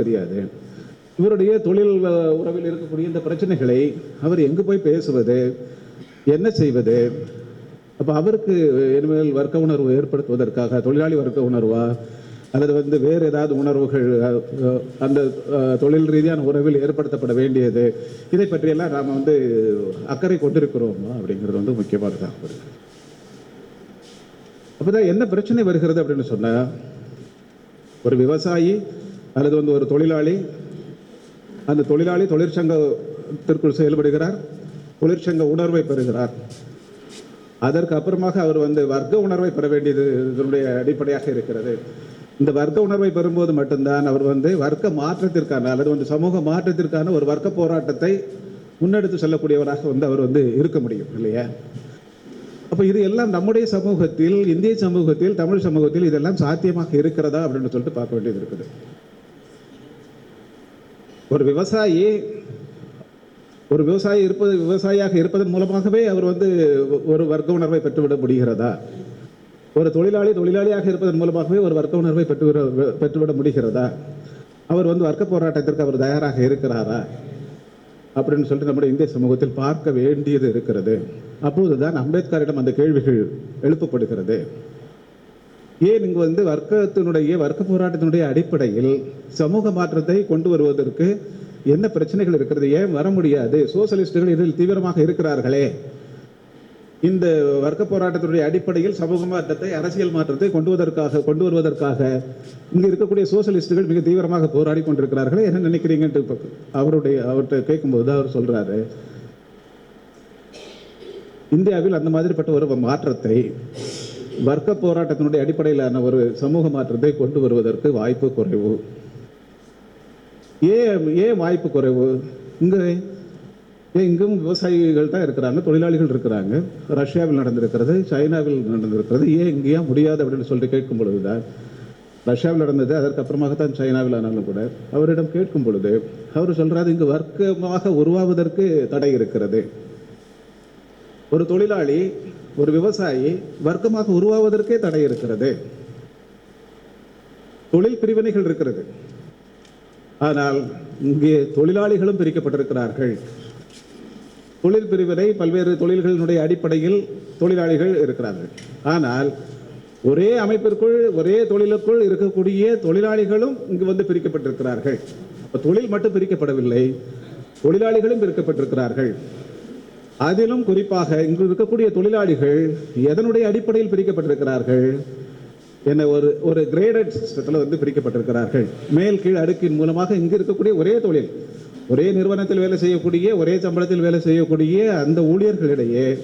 தெரியாது. இவருடைய தொழில் உறவில் இருக்கக்கூடிய இந்த பிரச்சனைகளை அவர் எங்கு போய் பேசுவது என்ன செய்வது? அப்போ அவருக்கு இனிமேல் வர்க்க உணர்வு ஏற்படுத்துவதற்காக தொழிலாளி வர்க்க உணர்வா? அல்லது வந்து வேறு ஏதாவது உணர்வுகள் அந்த தொழில் ரீதியான உறவில் ஏற்படுத்தப்பட வேண்டியது? இதை பற்றியெல்லாம் நாம் வந்து அக்கறை கொண்டிருக்கிறோமா? அப்படிங்கிறது வந்து முக்கியமானதாக வருது அப்போதான் என்ன பிரச்சனை வருகிறது அப்படின்னு சொன்னால் ஒரு விவசாயி அல்லது வந்து ஒரு தொழிலாளி அந்த தொழிலாளி தொழிற்சங்கத்திற்குள் செயல்படுகிறார் தொழிற்சங்க உணர்வை பெறுகிறார். அதற்கு அப்புறமாக அவர் வந்து வர்க்க உணர்வை பெற வேண்டியது இதனுடைய அடிப்படையாக இருக்கிறது. இந்த வர்க்க உணர்வை பெறும்போது மட்டும்தான் அவர் வந்து வர்க்க மாற்றத்திற்கான அல்லது வந்து சமூக மாற்றத்திற்கான ஒரு வர்க்க போராட்டத்தை முன்னெடுத்து செல்லக்கூடியவராக வந்து அவர் வந்து இருக்க முடியும் இல்லையா? அப்போ இது எல்லாம் நம்முடைய சமூகத்தில் இந்திய சமூகத்தில் தமிழ் சமூகத்தில் இதெல்லாம் சாத்தியமாக இருக்கிறதா அப்படின்னு சொல்லிட்டு பார்க்க வேண்டியது இருக்குது. ஒரு விவசாயி ஒரு விவசாயி இருப்பது விவசாயியாக இருப்பதன் மூலமாகவே அவர் வந்து ஒரு வர்க்க உணர்வை பெற்றுவிட முடிகிறதா? ஒரு தொழிலாளி தொழிலாளியாக இருப்பதன் மூலமாகவே ஒரு வர்க்க உணர்வை பெற்றுவிட பெற்றுவிட முடிகிறதா? அவர் வந்து வர்க்க போராட்டத்திற்கு அவர் தயாராக இருக்கிறாரா? அப்படின்னு சொல்லிட்டு நம்முடைய இந்திய சமூகத்தில் பார்க்க வேண்டியது இருக்கிறது. அப்போதுதான் அம்பேத்கரிடம் அந்த கேள்விகள் எழுப்பப்படுகிறது. ஏன் இங்கு வந்து வர்க்கத்தினுடைய வர்க்க போராட்டத்தினுடைய அடிப்படையில் சமூக மாற்றத்தை கொண்டு வருவதற்கு என்ன பிரச்சனைகள் இருக்கிறது? ஏன் வர முடியாது? சோசியலிஸ்டுகள் இதில் தீவிரமாக இருக்கிறார்களே. இந்த வர்க்க போராட்டத்தினுடைய அடிப்படையில் சமூக மாற்றத்தை அரசியல் மாற்றத்தை கொண்டு வருவதற்காக கொண்டு வருவதற்காக இங்கு இருக்கக்கூடிய சோசியலிஸ்டுகள் மிக தீவிரமாக போராடி கொண்டிருக்கிறார்களே. என்ன நினைக்கிறீங்கன்ட்டு அவருடைய அவர்கிட்ட கேட்கும்போது அவர் சொல்றாரு இந்தியாவில் அந்த மாதிரிப்பட்ட ஒரு மாற்றத்தை வர்க்க போராட்டத்தினுடைய அடிப்படையிலான ஒரு சமூக மாற்றத்தை கொண்டு வருவதற்கு வாய்ப்பு குறைவு. ஏன் ஏன் வாய்ப்பு குறைவு? இங்கே ஏன் இங்கும் விவசாயிகள் தான் இருக்கிறாங்க தொழிலாளிகள் இருக்கிறாங்க. ரஷ்யாவில் நடந்திருக்கிறது சைனாவில் நடந்திருக்கிறது. ஏன் இங்கேயா முடியாது அப்படின்னு சொல்லிட்டு கேட்கும் பொழுதுதான் ரஷ்யாவில் நடந்தது அதற்கு அப்புறமாக தான் சைனாவில் ஆனாலும் கூட அவரிடம் கேட்கும் பொழுது அவர் சொல்றாரு இங்கு வர்க்கமாக உருவாவதற்கு தடை இருக்கிறது. ஒரு தொழிலாளி ஒரு விவசாயி வர்க்கமாக உருவாவதற்கே தடை இருக்கிறது. தொழில் பிரிவினைகள் இருக்கிறது. ஆனால் இங்கே தொழிலாளிகளும் பிரிக்கப்பட்டிருக்கிறார்கள். தொழில் பிரிவினை பல்வேறு தொழில்களினுடைய அடிப்படையில் தொழிலாளிகள் இருக்கிறார்கள். ஆனால் ஒரே அமைப்பிற்குள் ஒரே தொழிலுக்குள் இருக்கக்கூடிய தொழிலாளிகளும் இங்கு வந்து பிரிக்கப்பட்டிருக்கிறார்கள். தொழில் மட்டும் பிரிக்கப்படவில்லை தொழிலாளிகளும் பிரிக்கப்பட்டிருக்கிறார்கள். அதிலும் குறிப்பாக இங்கு இருக்கக்கூடிய தொழிலாளிகள் எதனுடைய அடிப்படையில் பிரிக்கப்பட்டிருக்கிறார்கள் என்ன ஒரு ஒரு கிரேடட் சிஸ்டத்தில் வந்து பிரிக்கப்பட்டிருக்கிறார்கள். மேல் கீழ் அடுக்கின் மூலமாக இங்கு இருக்கக்கூடிய ஒரே தொழில் ஒரே நிறுவனத்தில் வேலை செய்யக்கூடிய ஒரே சம்பளத்தில் வேலை செய்யக்கூடிய அந்த ஊழியர்களிடையே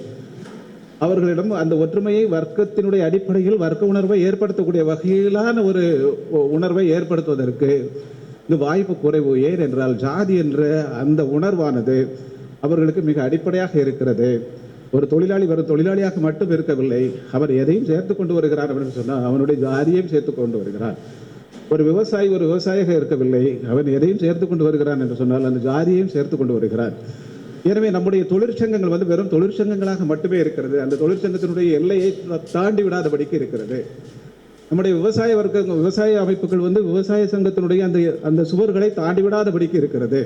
அவர்களிடம் அந்த ஒற்றுமையை வர்க்கத்தினுடைய அடிப்படையில் வர்க்க உணர்வை ஏற்படுத்தக்கூடிய வகையிலான ஒரு உணர்வை ஏற்படுத்துவதற்கு இந்த வாய்ப்பு குறைவு. ஏன் என்றால் ஜாதி என்ற அந்த உணர்வானது அவர்களுக்கு மிக அடிப்படையாக இருக்கிறது. ஒரு தொழிலாளி வரும் தொழிலாளியாக மட்டும் இருக்கவில்லை. அவர் எதையும் சேர்த்து கொண்டு வருகிறார் அப்படின்னு சொன்னால் அவனுடைய ஜாதியையும் சேர்த்து கொண்டு வருகிறார். ஒரு விவசாயி ஒரு விவசாயியாக இருக்கவில்லை. அவன் எதையும் சேர்த்து கொண்டு வருகிறான் என்று சொன்னால் அந்த ஜாதியையும் சேர்த்து கொண்டு வருகிறார். எனவே நம்முடைய தொழிற்சங்கங்கள் வந்து வெறும் தொழிற்சங்கங்களாக மட்டுமே இருக்கிறது. அந்த தொழிற்சங்கத்தினுடைய எல்லையை தாண்டி விடாதபடிக்கு இருக்கிறது. நம்முடைய விவசாய வர்க்க விவசாய அமைப்புகள் வந்து விவசாய சங்கத்தினுடைய அந்த அந்த சுவர்களை தாண்டி விடாதபடிக்கு இருக்கிறது.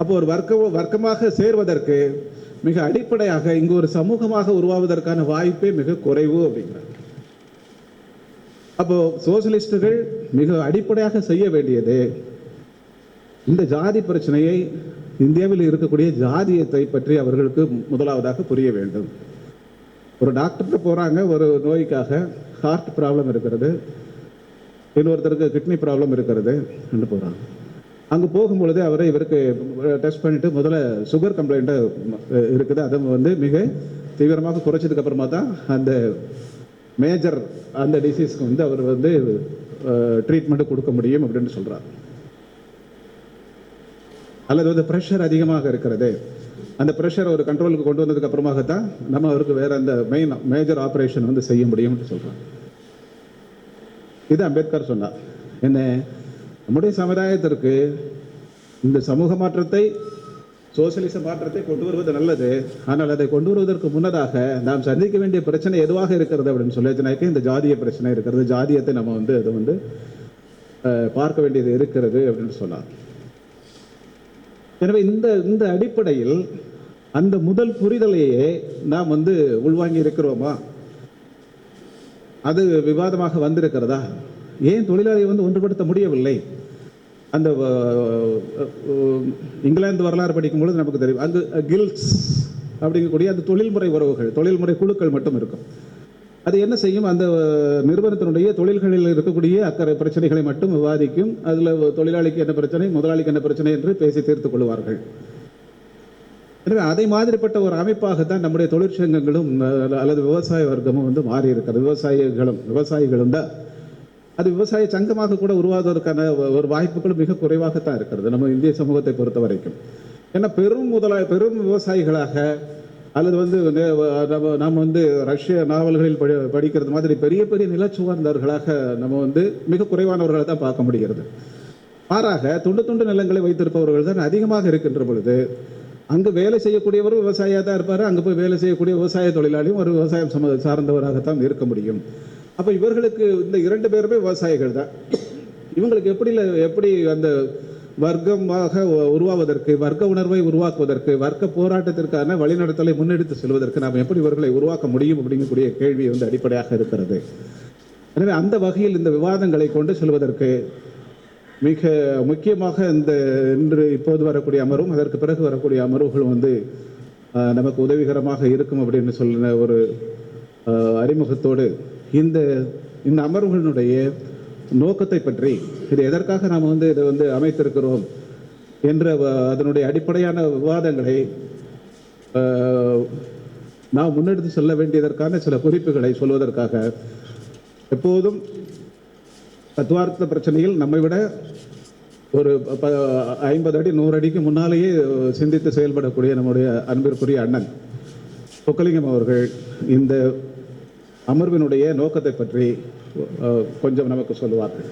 அப்போ ஒரு வர்க்க வர்க்கமாக சேர்வதற்கு மிக அடிப்படையாக இங்கு ஒரு சமூகமாக உருவாவதற்கான வாய்ப்பே மிக குறைவு அப்படிங்கிறார். அப்போ சோசியலிஸ்டுகள் மிக அடிப்படையாக செய்ய வேண்டியது இந்த ஜாதி பிரச்சனையை இந்தியாவில் இருக்கக்கூடிய ஜாதியத்தை பற்றி அவர்களுக்கு முதலாவதாக புரிய வேண்டும். ஒரு டாக்டர்கிட்ட போகிறாங்க ஒரு நோய்க்காக ஹார்ட் ப்ராப்ளம் இருக்கிறது இன்னொருத்தருக்கு கிட்னி ப்ராப்ளம் இருக்கிறது என்று அங்கே போகும்பொழுது அவரை இவருக்கு டெஸ்ட் பண்ணிட்டு முதல்ல சுகர் கம்ப்ளைண்ட்டு இருக்குது. அதை வந்து மிக தீவிரமாக குறைச்சதுக்கு அப்புறமா தான் அந்த மேஜர் அந்த டிசீஸ்க்கு வந்து அவர் வந்து ட்ரீட்மெண்ட் கொடுக்க முடியும் அப்படின்னு சொல்கிறார் அல்லது வந்து ப்ரெஷர் அதிகமாக இருக்கிறது. அந்த ப்ரெஷர் ஒரு கண்ட்ரோலுக்கு கொண்டு வந்ததுக்கு அப்புறமாக தான் நம்ம அவருக்கு வேற அந்த மெயின் மேஜர் ஆப்ரேஷன் வந்து செய்ய முடியும்னு சொல்றாங்க இது அம்பேத்கர் சொன்னார். என்ன நம்முடைய சமுதாயத்திற்கு இந்த சமூக மாற்றத்தை சோசியலிச மாற்றத்தை கொண்டு வருவது நல்லது. ஆனால் அதை கொண்டு வருவதற்கு முன்னதாக நாம் சந்திக்க வேண்டிய பிரச்சனை எதுவாக இருக்கிறது அப்படின்னு சொல்லிச்சுனாக்க இந்த ஜாதிய பிரச்சனை இருக்கிறது. ஜாதியத்தை நம்ம வந்து அது வந்து பார்க்க வேண்டியது இருக்கிறது அப்படின்னு சொன்னார். எனவே இந்த இந்த அடிப்படையில் அந்த முதல் புரிதலையே நாம் வந்து உள்வாங்கி இருக்கிறோமா? அது விவாதமாக வந்திருக்கிறதா? ஏன் தொழிலாளியை வந்து ஒன்றுபடுத்த முடியவில்லை? அந்த இங்கிலாந்து வரலாறு படிக்கும் பொழுது நமக்கு தெரியும். அங்கு கில்ட்ஸ் அப்படிங்கக்கூடிய அந்த தொழில்முறை உறவுகள் தொழில்முறை குழுக்கள் மட்டும் இருக்கும். அது என்ன செய்யும்? அந்த நிறுவனத்தினுடைய தொழில்களில் இருக்கக்கூடிய அக்கறை பிரச்சனைகளை மட்டும் விவாதிக்கும். அதில் தொழிலாளிக்கு என்ன பிரச்சனை? முதலாளிக்கு என்ன பிரச்சனை என்று பேசி தீர்த்துக் கொள்வார்கள். எனவே அதை மாதிரிப்பட்ட ஒரு அமைப்பாகத்தான் நம்முடைய தொழிற்சங்கங்களும் அல்லது விவசாய வர்க்கமும் வந்து மாறி இருக்கிறது விவசாயிகளும் விவசாயிகளும் தான் அது விவசாய சங்கமாக கூட உருவாவதற்கான ஒரு வாய்ப்புகளும் மிக குறைவாகத்தான் இருக்கிறது நம்ம இந்திய சமூகத்தை பொறுத்த வரைக்கும். ஏன்னா பெரும் முதலா பெரும் விவசாயிகளாக அல்லது வந்து நே- நம்ம நாம் வந்து ரஷ்ய நாவல்களில் படி படிக்கிறது மாதிரி பெரிய பெரிய நிலச்சுவார்ந்தவர்களாக நம்ம வந்து மிக குறைவானவர்களை தான் பார்க்க முடிகிறது. மாறாக துண்டு துண்டு நிலங்களை வைத்திருப்பவர்கள் தான் அதிகமாக இருக்கின்ற பொழுது அங்கு வேலை செய்யக்கூடியவரும் விவசாயியாக தான் இருப்பார் அங்கே போய் வேலை செய்யக்கூடிய விவசாய தொழிலாளியும் ஒரு விவசாயம் சம சார்ந்தவராகத்தான் இருக்க முடியும். அப்போ இவர்களுக்கு இந்த இரண்டு பேருமே விவசாயிகள் தான். இவங்களுக்கு எப்படி எப்படி அந்த வர்க்கமாக உருவாவதற்கு வர்க்க உணர்வை உருவாக்குவதற்கு வர்க்க போராட்டத்திற்கான வழிநடத்தலை முன்னெடுத்து செல்வதற்கு நாம் எப்படி இவர்களை உருவாக்க முடியும் அப்படிங்கக்கூடிய கேள்வி வந்து அடிப்படையாக இருக்கிறது. எனவே அந்த வகையில் இந்த விவாதங்களை கொண்டு செல்வதற்கு மிக முக்கியமாக இந்த இன்று இப்போது வரக்கூடிய அமர்வும் அதற்கு பிறகு வரக்கூடிய அமர்வுகளும் வந்து நமக்கு உதவிகரமாக இருக்கும் அப்படின்னு சொல்லின ஒரு அறிமுகத்தோடு இந்த இந்த அமர்வுகளினுடைய நோக்கத்தை பற்றி இது எதற்காக நாம் வந்து இதை வந்து அமைத்திருக்கிறோம் என்ற அதனுடைய அடிப்படையான விவாதங்களை நாம் முன்னெடுத்து செல்ல வேண்டியதற்கான சில குறிப்புகளை சொல்வதற்காக எப்போதும் தத்துவார்த்த பிரச்சனையில் நம்மை விட ஒரு ப- ஐம்பது அடி நூறு அடிக்கு முன்னாலேயே சிந்தித்து செயல்படக்கூடிய நம்முடைய அன்பிற்குரிய அண்ணன் பொக்கலிங்கம் அவர்கள் இந்த அமர்வினுடைய நோக்கத்தை பற்றி கொஞ்சம் நமக்கு சொல்லுவார்கள்.